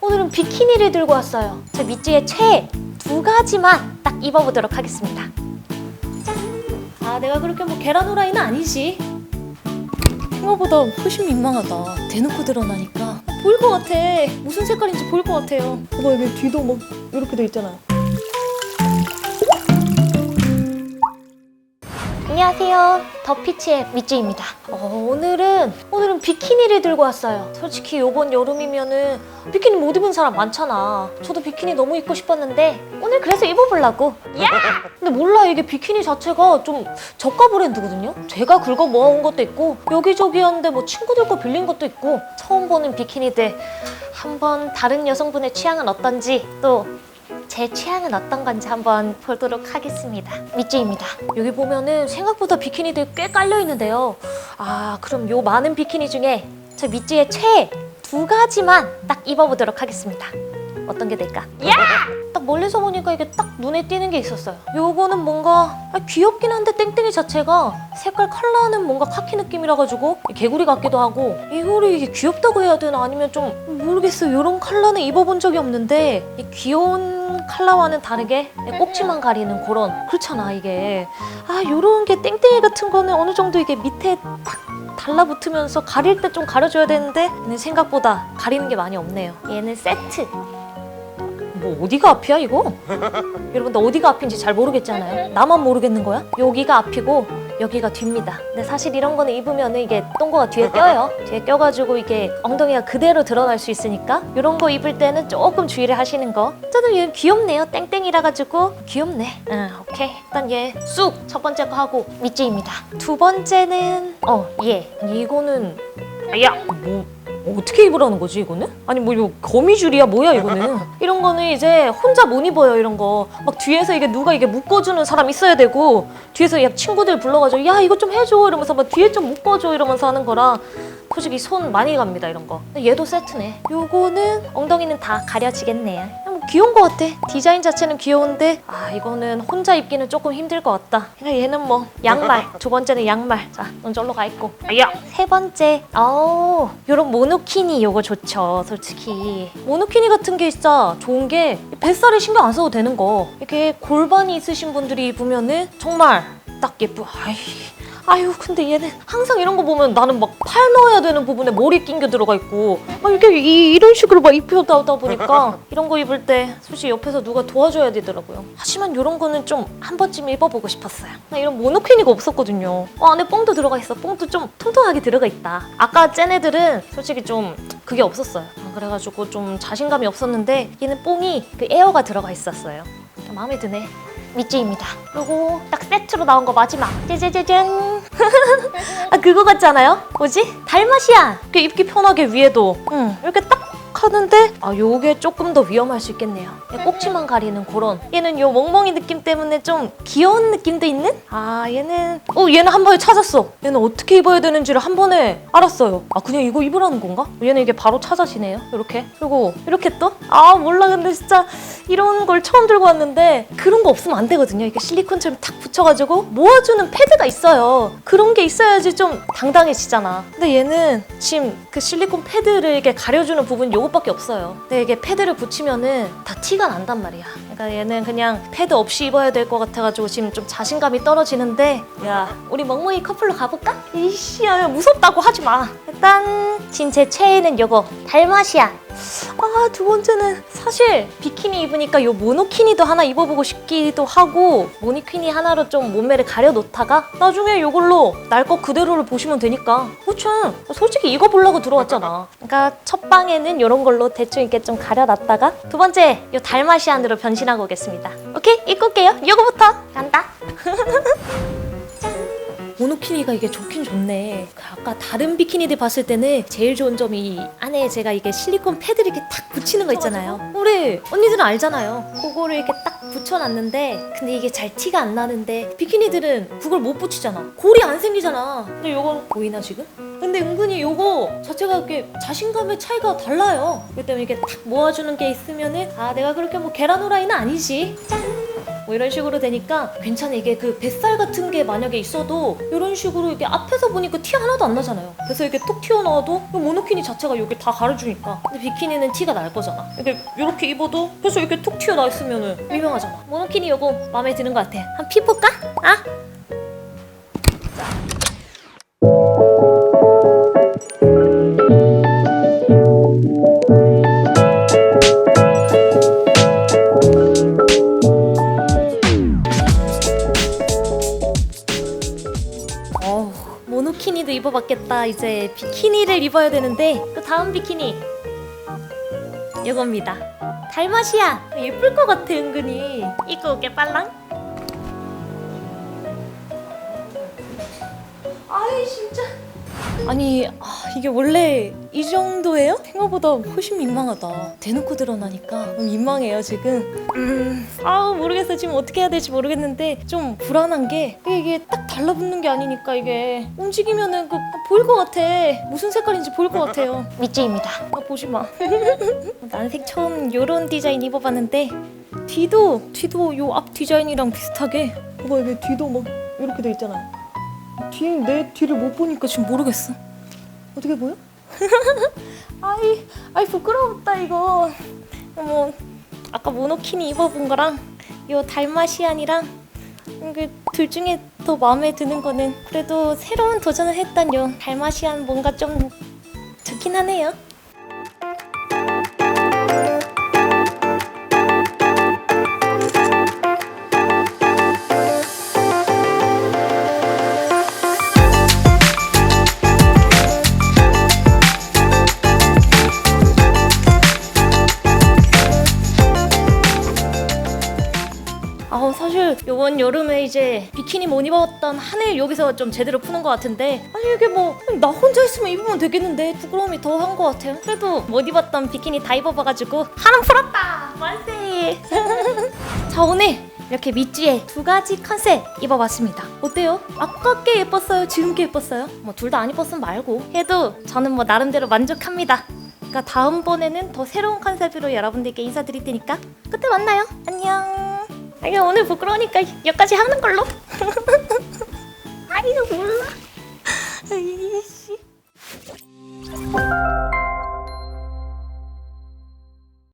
오늘은 비키니를 들고 왔어요. 제 밑지의 최애 두 가지만 딱 입어보도록 하겠습니다. 짠! 아, 내가 그렇게 뭐 계란 후라이는 아니지. 생각보다 훨씬 민망하다. 대놓고 드러나니까 보일 것 같아. 무슨 색깔인지 보일 것 같아요. 봐봐 여기 뒤도 막 이렇게 돼 있잖아 안녕하세요. 더피치의 밑지입니다. 어, 오늘은 오늘은 비키니를 들고 왔어요. 솔직히 요번 여름이면은 비키니 못 입은 사람 많잖아. 저도 비키니 너무 입고 싶었는데 오늘 그래서 입어보려고. 야! 근데 몰라 이게 비키니 자체가 좀 저가 브랜드거든요. 제가 긁어 모아온 것도 있고 여기저기였는데 뭐 친구들 거 빌린 것도 있고 처음 보는 비키니들 한번 다른 여성분의 취향은 어떤지 또 제 취향은 어떤 건지 한번 보도록 하겠습니다. 밑지입니다. 여기 보면은 생각보다 비키니들 꽤 깔려 있는데요. 아, 그럼 요 많은 비키니 중에 제 밑지의 최애 두 가지만 딱 입어보도록 하겠습니다. 어떤 게 될까? 야! 딱 멀리서 보니까 이게 딱 눈에 띄는 게 있었어요. 요거는 뭔가 아, 귀엽긴 한데 땡땡이 자체가 색깔 컬러는 뭔가 카키 느낌이라 가지고 개구리 같기도 하고 이거를 이게 귀엽다고 해야 되나 아니면 좀 모르겠어요. 이런 컬러는 입어본 적이 없는데 이 귀여운 컬러와는 다르게 꼭지만 가리는 그런 그렇잖아 이게 아 요런 게 땡땡이 같은 거는 어느 정도 이게 밑에 딱 달라붙으면서 가릴 때 좀 가려줘야 되는데 생각보다 가리는 게 많이 없네요. 얘는 세트. 뭐 어디가 앞이야 이거? 여러분들 어디가 앞인지 잘 모르겠잖아요. 나만 모르겠는 거야? 여기가 앞이고 여기가 뒤입니다. 근데 사실 이런 거는 입으면 이게 똥거가 뒤에 껴요. 뒤에 껴가지고 이게 엉덩이가 그대로 드러날 수 있으니까 이런 거 입을 때는 조금 주의를 하시는 거. 저는 얘 귀엽네요. 땡땡이라 가지고 귀엽네. 응, 오케이. 일단 얘 쑥 첫 번째 거 하고 밑지입니다. 두 번째는 어 얘. 이거는 야 뭐. 어떻게 입으라는 거지 이거는? 아니 뭐 이거 거미줄이야? 뭐야 이거는? 이런 거는 이제 혼자 못 입어요 이런 거. 막 뒤에서 이게 누가 이게 묶어주는 사람 있어야 되고 뒤에서 야 친구들 불러가지고 야 이거 좀 해줘. 이러면서 막 뒤에 좀 묶어줘 이러면서 하는 거라 솔직히 손 많이 갑니다 이런 거. 얘도 세트네. 요거는 엉덩이는 다 가려지겠네요 그냥 뭐 귀여운 거 같아. 디자인 자체는 귀여운데 아 이거는 혼자 입기는 조금 힘들 것 같다. 그러니까 얘는 뭐 양말. 두 번째는 양말. 자 넌 절로 가 있고. 아야. 세 번째 어우 요런 모노키니 요거 좋죠 솔직히. 모노키니 같은 게 진짜 좋은 게 뱃살에 신경 안 써도 되는 거. 이렇게 골반이 있으신 분들이 입으면은 정말 딱 예쁘 아이 아유 근데 얘는 항상 이런 거 보면 나는 막 팔 넣어야 되는 부분에 머리 낑겨 들어가 있고 막 이렇게 이, 이런 식으로 막 입혀다 오다 보니까 이런 거 입을 때 솔직히 옆에서 누가 도와줘야 되더라고요. 하지만 이런 거는 좀 한 번쯤 입어보고 싶었어요. 나 이런 모노키니가 없었거든요. 어, 안에 뽕도 들어가 있어. 뽕도 좀 통통하게 들어가 있다. 아까 짠 애들은 솔직히 좀 그게 없었어요. 아, 그래가지고 좀 자신감이 없었는데 얘는 뽕이 그 에어가 들어가 있었어요. 마음에 드네 밑지입니다. 그리고 딱 세트로 나온 거 마지막. 짜자자잔. 아 그거 같잖아요? 뭐지? 달마시안. 이렇게 입기 편하게 위에도. 응. 이렇게 딱 하는데 아 요게 조금 더 위험할 수 있겠네요. 꼭지만 가리는 그런. 얘는 요 멍멍이 느낌 때문에 좀 귀여운 느낌도 있는? 아 얘는 어 얘는 한 번에 찾았어. 얘는 어떻게 입어야 되는지를 한 번에 알았어요. 아 그냥 이거 입으라는 건가? 얘는 이게 바로 찾아지네요. 이렇게. 그리고 이렇게 또? 아 몰라 근데 진짜 이런 걸 처음 들고 왔는데 그런 거 없으면 안 되거든요. 이렇게 실리콘처럼 탁 붙여가지고 모아주는 패드가 있어요. 그런 게 있어야지 좀 당당해지잖아. 근데 얘는 지금 그 실리콘 패드를 이렇게 가려주는 부분 요것밖에 없어요. 근데 이게 패드를 붙이면은 다 티가 난단 말이야. 그러니까 얘는 그냥 패드 없이 입어야 될 것 같아가지고 지금 좀 자신감이 떨어지는데 야 우리 멍멍이 커플로 가볼까? 이씨 야 무섭다고 하지 마. 일단 진제 최애는 요거 달마시안. 아, 두 번째는 사실 비키니 입으니까 요 모노키니도 하나 입어보고 싶기도 하고 모니키니 하나로 좀 몸매를 가려놓다가 나중에 요걸로 날 것 그대로를 보시면 되니까. 그쵸 솔직히 이거 보려고 들어왔잖아. 그러니까 첫 방에는 요런 걸로 대충 이렇게 좀 가려놨다가 두 번째 요 달마시안으로 변신하고 오겠습니다. 오케이? 입고 올게요. 요거부터. 간다 모노키니가 이게 좋긴 좋네. 그 아까 다른 비키니들 봤을 때는 제일 좋은 점이 이 안에 제가 이게 실리콘 패드를 이렇게 딱 붙이는 거 있잖아요. 우리 언니들은 알잖아요. 그거를 이렇게 딱 붙여놨는데 근데 이게 잘 티가 안 나는데 비키니들은 그걸 못 붙이잖아. 골이 안 생기잖아. 근데 요건 보이나 지금? 근데 은근히 요거 자체가 이렇게 자신감의 차이가 달라요. 그렇기 때문에 이렇게 딱 모아주는 게 있으면은 아 내가 그렇게 뭐 계란 후라이는 아니지. 짠. 뭐 이런 식으로 되니까 괜찮아. 이게 그 뱃살 같은 게 만약에 있어도 이런 식으로 이게 앞에서 보니까 티 하나도 안 나잖아요. 그래서 이게 톡 튀어나와도 이 모노키니 자체가 여기 다 가려주니까 근데 비키니는 티가 날 거잖아. 이게 이렇게 입어도 그래서 이렇게 톡 튀어나와 있으면은 유명하잖아. 모노키니 요거 마음에 드는 것 같아. 한 피 볼까? 아? 어 모노키니도 입어봤겠다. 이제 비키니를 입어야 되는데 그 다음 비키니 이겁니다. 달맛이야. 예쁠 것 같아 은근히. 입고 올게 빨랑. 아이 진짜. 아니 아, 이게 원래 이 정도예요? 생각보다 훨씬 민망하다. 대놓고 드러나니까 너무 민망해요 지금. 음, 아우 모르겠어 지금 어떻게 해야 될지 모르겠는데 좀 불안한 게 이게 딱 달라붙는 게 아니니까 이게 움직이면은 그 보일 것 같아. 무슨 색깔인지 보일 것 같아요. 밑지입니다. 아 보지 마. 난색 처음 요런 디자인 입어봤는데 뒤도 뒤도 요 앞 디자인이랑 비슷하게 봐봐 이게 뒤도 막 이렇게 돼 있잖아요. 뒤에 내 뒤를 못 보니까 지금 모르겠어. 어떻게 보여? 아이, 아이 부끄러웠다 이거. 뭐 아까 모노키니 입어본 거랑 요 달마시안이랑 이게 둘 중에 더 마음에 드는 거는 그래도 새로운 도전을 했던 요 달마시안 뭔가 좀 좋긴 하네요. 아 사실 이번 여름에 이제 비키니 못 입었던 한을 여기서 좀 제대로 푸는 것 같은데. 아니 이게 뭐 나 혼자 있으면 입으면 되겠는데? 부끄러움이 더 한 것 같아요. 그래도 못 입었던 비키니 다 입어봐가지고 한은 풀었다! 만세! 자 오늘 이렇게 밑지에 두 가지 컨셉 입어봤습니다. 어때요? 아까 게 예뻤어요? 지금 게 예뻤어요? 뭐 둘 다안 입었으면 말고. 해도 저는 뭐 나름대로 만족합니다. 그러니까 다음번에는 더 새로운 컨셉으로 여러분들께 인사드릴 테니까 그때 만나요. 안녕 아니 오늘 부끄러우니까 여기까지 하는 걸로. 아이고 몰라. 아이씨.